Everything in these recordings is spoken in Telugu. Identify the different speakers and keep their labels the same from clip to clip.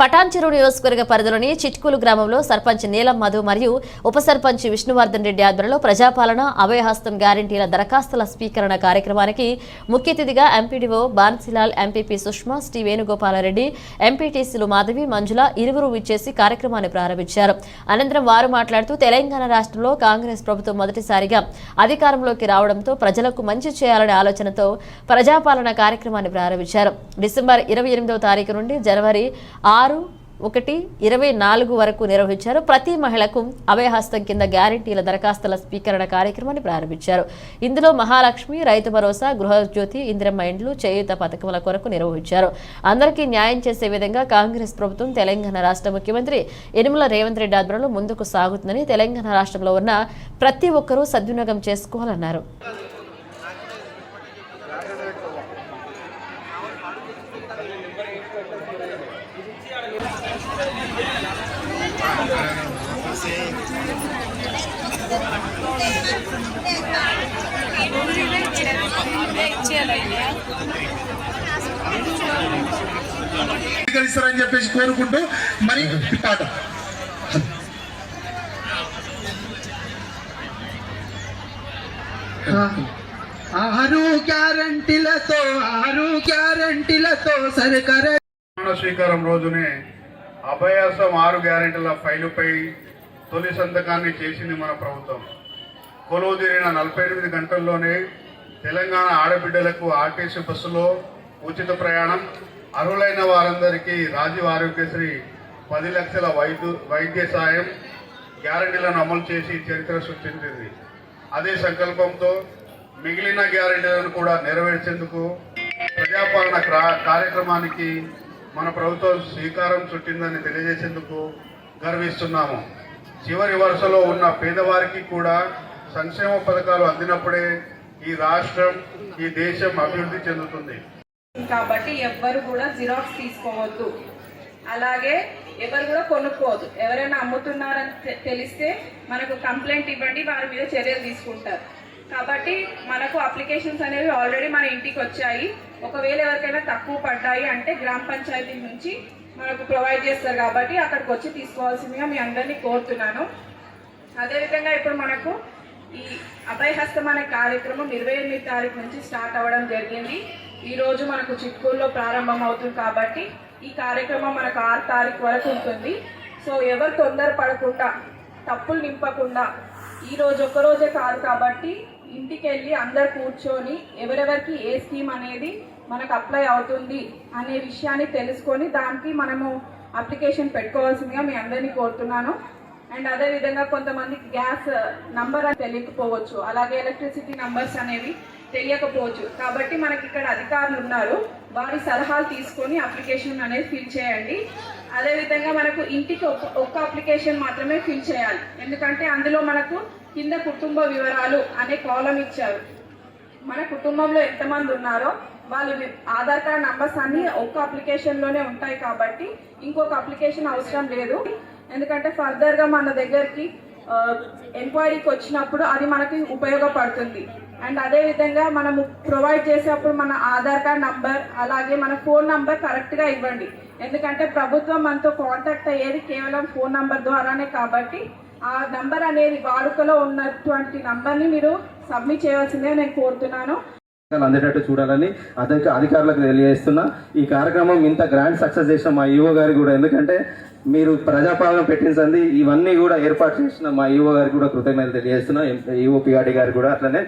Speaker 1: పటాన్చెరు నియోజకవర్గ పరిధిలోని చిట్కూలు గ్రామంలో సర్పంచ్ నీలం మధు మరియు ఉప సర్పంచ్ విష్ణువర్ధన్ రెడ్డి ఆధ్వర్యంలో ప్రజాపాలన అభయహస్తం గ్యారంటీల దరఖాస్తుల స్వీకరణ కార్యక్రమానికి ముఖ్య అతిథిగా ఎంపీడీఓ బాన్సిలాల్ ఎంపీపీ సుష్మా శ్రీ వేణుగోపాలరెడ్డి ఎంపీటీసీలు మాధవి మంజుల ఇరువురు విచ్చేసి కార్యక్రమాన్ని ప్రారంభించారు. అనంతరం వారు మాట్లాడుతూ తెలంగాణ రాష్ట్రంలో కాంగ్రెస్ ప్రభుత్వం మొదటిసారిగా అధికారంలోకి రావడంతో ప్రజలకు మంచి చేయాలనే ఆలోచనతో ప్రజాపాలన కార్యక్రమాన్ని ప్రారంభించారు. డిసెంబర్ ఇరవై ఎనిమిదవ తారీఖు నుండి జనవరి ఆరు ఒకటి ఇరవై నాలుగు వరకు నిర్వహించారు. ప్రతి మహిళకు అభయహస్తం కింద గ్యారంటీల దరఖాస్తుల స్వీకరణ కార్యక్రమాన్ని ప్రారంభించారు. ఇందులో మహాలక్ష్మి రైతు భరోసా గృహజ్యోతి ఇందిరమ్మ ఇండ్లు చేయూత పథకముల కొరకు నిర్వహించారు. అందరికీ న్యాయం చేసే విధంగా కాంగ్రెస్ ప్రభుత్వం తెలంగాణ రాష్ట్ర ముఖ్యమంత్రి యనుమల రేవంత్ రెడ్డి ఆధ్వర్యంలో ముందుకు సాగుతుందని తెలంగాణ రాష్ట్రంలో ఉన్న ప్రతి ఒక్కరూ సద్వినియోగం చేసుకోవాలన్నారు.
Speaker 2: స్వీకరిస్తారని చెప్పేసి కోరుకుంటూ మరి పాట.
Speaker 3: ఆరు గ్యారంటీలతో ఆరు గ్యారంటీలతో సర్కార.
Speaker 4: స్వీకారం రోజునే అభయాసం ఆరు గ్యారెంటీల ఫైలుపై తొలి సంతకాన్ని చేసింది మన ప్రభుత్వం. కొలువు తీరిన నలభై ఎనిమిది గంటల్లోనే తెలంగాణ ఆడబిడ్డలకు ఆర్టీసీ బస్సులో ఉచిత ప్రయాణం. అర్హులైన వారందరికీ రాజీవ్ ఆరోగ్యశ్రీ పది లక్షల వైద్యు వైద్య సాయం గ్యారంటీలను అమలు చేసి చరిత్ర సృష్టించింది. అదే సంకల్పంతో మిగిలిన గ్యారంటీలను కూడా నెరవేర్చేందుకు ప్రజాపాలన క్రా- కార్యక్రమానికి మన ప్రభుత్వం శ్రీకారం చుట్టిందని తెలియజేసేందుకు గర్విస్తున్నాము. చివరి వరుసలో ఉన్న పేదవారికి కూడా సంక్షేమ పథకాలు అందినప్పుడే ఈ రాష్ట్రం ఈ దేశం అభివృద్ధి చెందుతుంది.
Speaker 5: కాబట్టి ఎవ్వరు కూడా జిరాక్స్ తీసుకోవద్దు. అలాగే ఎవరు కూడా కొనుక్కోవద్దు. ఎవరైనా అమ్ముతున్నారని తెలిస్తే మనకు కంప్లైంట్ ఇవ్వండి వారి మీద చర్యలు తీసుకుంటారు. కాబట్టి మనకు అప్లికేషన్స్ అనేవి ఆల్రెడీ మన ఇంటికి వచ్చాయి. ఒకవేళ ఎవరికైనా తక్కువ పడ్డాయి అంటే గ్రామ పంచాయతీ నుంచి మనకు ప్రొవైడ్ చేస్తారు కాబట్టి అక్కడికి వచ్చి తీసుకోవాల్సిందిగా మీ అందరినీ కోరుతున్నాను. అదేవిధంగా ఇప్పుడు మనకు ఈ అభయహస్తం అనే కార్యక్రమం ఇరవై ఎనిమిది తారీఖు నుంచి స్టార్ట్ అవ్వడం జరిగింది. ఈరోజు మనకు చిట్కూరులో ప్రారంభం అవుతుంది కాబట్టి ఈ కార్యక్రమం మనకు ఆరు తారీఖు వరకు ఉంటుంది. సో ఎవరు తొందర పడకుండా తప్పులు నింపకుండా ఈ రోజు ఒక్క కాదు కాబట్టి ఇంటికి వెళ్ళి అందరు కూర్చొని ఎవరెవరికి ఏ స్కీమ్ అనేది మనకు అప్లై అవుతుంది అనే విషయాన్ని తెలుసుకొని దానికి మనము అప్లికేషన్ పెట్టుకోవాల్సిందిగా మీ అందరినీ కోరుతున్నాను. అండ్ అదే విధంగా కొంతమందికి గ్యాస్ నంబర్ uh, అని తెలియకపోవచ్చు. అలాగే ఎలక్ట్రిసిటీ నంబర్స్ అనేవి తెలియకపోవచ్చు. కాబట్టి మనకి ఇక్కడ అధికారులు ఉన్నారు. వారి సలహాలు తీసుకొని అప్లికేషన్ అనేది ఫిల్ చేయండి. అదే విధంగా మనకు ఇంటికి ఒక్క ఒక్క అప్లికేషన్ మాత్రమే ఫిల్ చేయాలి. ఎందుకంటే అందులో మనకు కింద కుటుంబ వివరాలు అనే కాలం ఇచ్చారు. మన కుటుంబంలో ఎంతమంది ఉన్నారో వాళ్ళు ఆధార్ కార్డ్ నంబర్స్ అన్ని ఒక్క అప్లికేషన్లోనే ఉంటాయి కాబట్టి ఇంకొక అప్లికేషన్ అవసరం లేదు. ఎందుకంటే ఫర్దర్గా మన దగ్గరికి ఎంక్వైరీకి వచ్చినప్పుడు అది మనకి ఉపయోగపడుతుంది. అండ్ అదే విధంగా మనము ప్రొవైడ్ చేసేటప్పుడు మన ఆధార్ కార్డ్ నంబర్ అలాగే మన ఫోన్ నంబర్ కరెక్ట్గా ఇవ్వండి. ఎందుకంటే ప్రభుత్వం మనతో కాంటాక్ట్ అయ్యేది కేవలం ఫోన్ నంబర్ ద్వారానే కాబట్టి ఆ నంబర్ అనేది వాడుకలో ఉన్నటువంటి నంబర్ని మీరు సబ్మిట్ చేయవలసిందే నేను కోరుతున్నాను.
Speaker 6: అందేటట్టు చూడాలని అధిక అధికారులకు తెలియజేస్తున్నా. ఈ కార్యక్రమం ఇంత గ్రాండ్ సక్సెస్ చేసిన మా ఈవో గారికి కూడా. ఎందుకంటే మీరు ప్రజాపాలన పెట్టించండి ఇవన్నీ కూడా ఏర్పాటు చేసిన మా ఈవో గారికి కూడా కృతజ్ఞతలు తెలియజేస్తున్నా. ఈవో పిఆర్డి గారికి కూడా అట్లనే.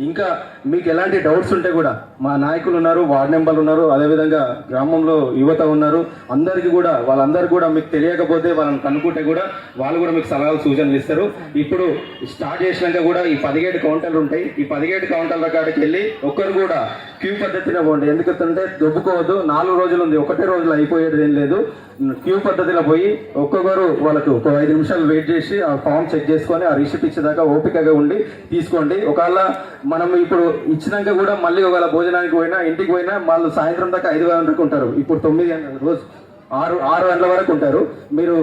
Speaker 6: ఇంకా మీకు ఎలాంటి డౌట్స్ ఉంటే కూడా మా నాయకులు ఉన్నారు వార్డ్ మెంబర్లు ఉన్నారు అదేవిధంగా గ్రామంలో యువత ఉన్నారు. అందరికీ కూడా వాళ్ళందరికీ కూడా మీకు తెలియకపోతే వాళ్ళని కనుక్కుంటే కూడా వాళ్ళు కూడా మీకు సలహాలు సూచనలు ఇస్తారు. ఇప్పుడు స్టార్ట్ చేసినాక కూడా ఈ పదిహేడు కౌంటర్లు ఉంటాయి. ఈ పదిహేడు కౌంటర్ల కాడికి వెళ్ళి ఒక్కరు కూడా క్యూ పద్ధతిలో పోండి. ఎందుకంటే దొబ్బుకోవద్దు. నాలుగు రోజులు ఉంది. ఒకటే రోజులు అయిపోయేది ఏం లేదు. క్యూ పద్ధతిలో పోయి ఒక్కొక్కరు వాళ్ళకు ఒక ఐదు నిమిషాలు వెయిట్ చేసి ఆ ఫామ్ చెక్ చేసుకొని ఆ రిసిప్ట్ ఇచ్చేదాకా ఓపికగా ఉండి తీసుకోండి. ఒకవేళ మనం ఇప్పుడు ఇచ్చినాక కూడా మళ్ళీ ఒకవేళ భోజనానికి పోయినా ఇంటికి పోయినా వాళ్ళు సాయంత్రం దాకా ఐదు గంటలకు ఉంటారు. ఇప్పుడు తొమ్మిది గంటల రోజు ఆరు ఆరు గంటల వరకు ఉంటారు. మీరు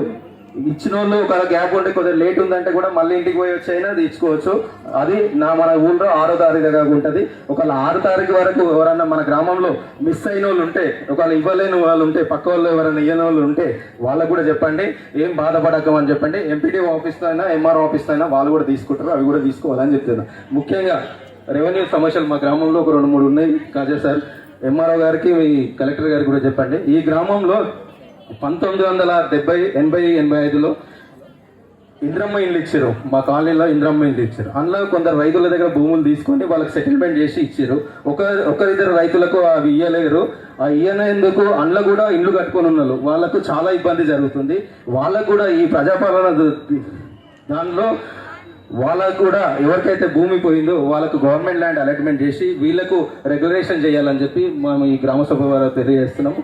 Speaker 6: ఇచ్చిన వాళ్ళు ఒకవేళ గ్యాప్ ఉంటే కొద్దిగా లేట్ ఉందంటే కూడా మళ్ళీ ఇంటికి పోయి వచ్చైనా అది ఇచ్చుకోవచ్చు అది నా మన ఊళ్ళో ఆరో తారీఖు దాకా ఉంటుంది. ఒకవేళ ఆరు తారీఖు వరకు ఎవరన్నా మన గ్రామంలో మిస్ అయిన వాళ్ళు ఉంటే ఒకవేళ ఇవ్వలేని వాళ్ళు ఉంటే పక్క వాళ్ళు ఎవరైనా ఇయ్యని వాళ్ళు ఉంటే వాళ్ళకు కూడా చెప్పండి. ఏం బాధపడకమని చెప్పండి. ఎంపీడీ ఆఫీస్తో అయినా ఎంఆర్ఓ ఆఫీస్తో అయినా వాళ్ళు కూడా తీసుకుంటారు. అవి కూడా తీసుకోవాలని చెప్తున్నా. ముఖ్యంగా రెవెన్యూ సమస్యలు మా గ్రామంలో ఒక రెండు మూడు ఉన్నాయి. కాజా సార్ ఎంఆర్ఓ గారికి మీ కలెక్టర్ గారికి కూడా చెప్పండి. ఈ గ్రామంలో పంతొమ్మిది వందల డెబ్బై ఎనభై ఎనభై ఐదులో ఇంద్రమ్మ ఇండ్లు ఇచ్చారు. మా కాలనీలో ఇంద్రమ్మ ఇండ్లు ఇచ్చారు. అందులో కొందరు రైతుల దగ్గర భూములు తీసుకొని వాళ్ళకి సెటిల్మెంట్ చేసి ఇచ్చారు. ఒక ఒకరిద్దరు రైతులకు అవి ఇయ్యలేరు. ఆ ఇయ్యనేందుకు అందులో కూడా ఇండ్లు కట్టుకొని ఉన్నారు. వాళ్ళకు చాలా ఇబ్బంది జరుగుతుంది. వాళ్ళకు కూడా ఈ ప్రజాపాలన దానిలో వాళ్ళకు కూడా ఎవరికైతే భూమి పోయిందో వాళ్ళకు గవర్నమెంట్ ల్యాండ్ అలాట్మెంట్ చేసి వీళ్ళకు రెగ్యులేషన్ చేయాలని చెప్పి మేము ఈ గ్రామ సభ ద్వారా తెలియజేస్తున్నాము.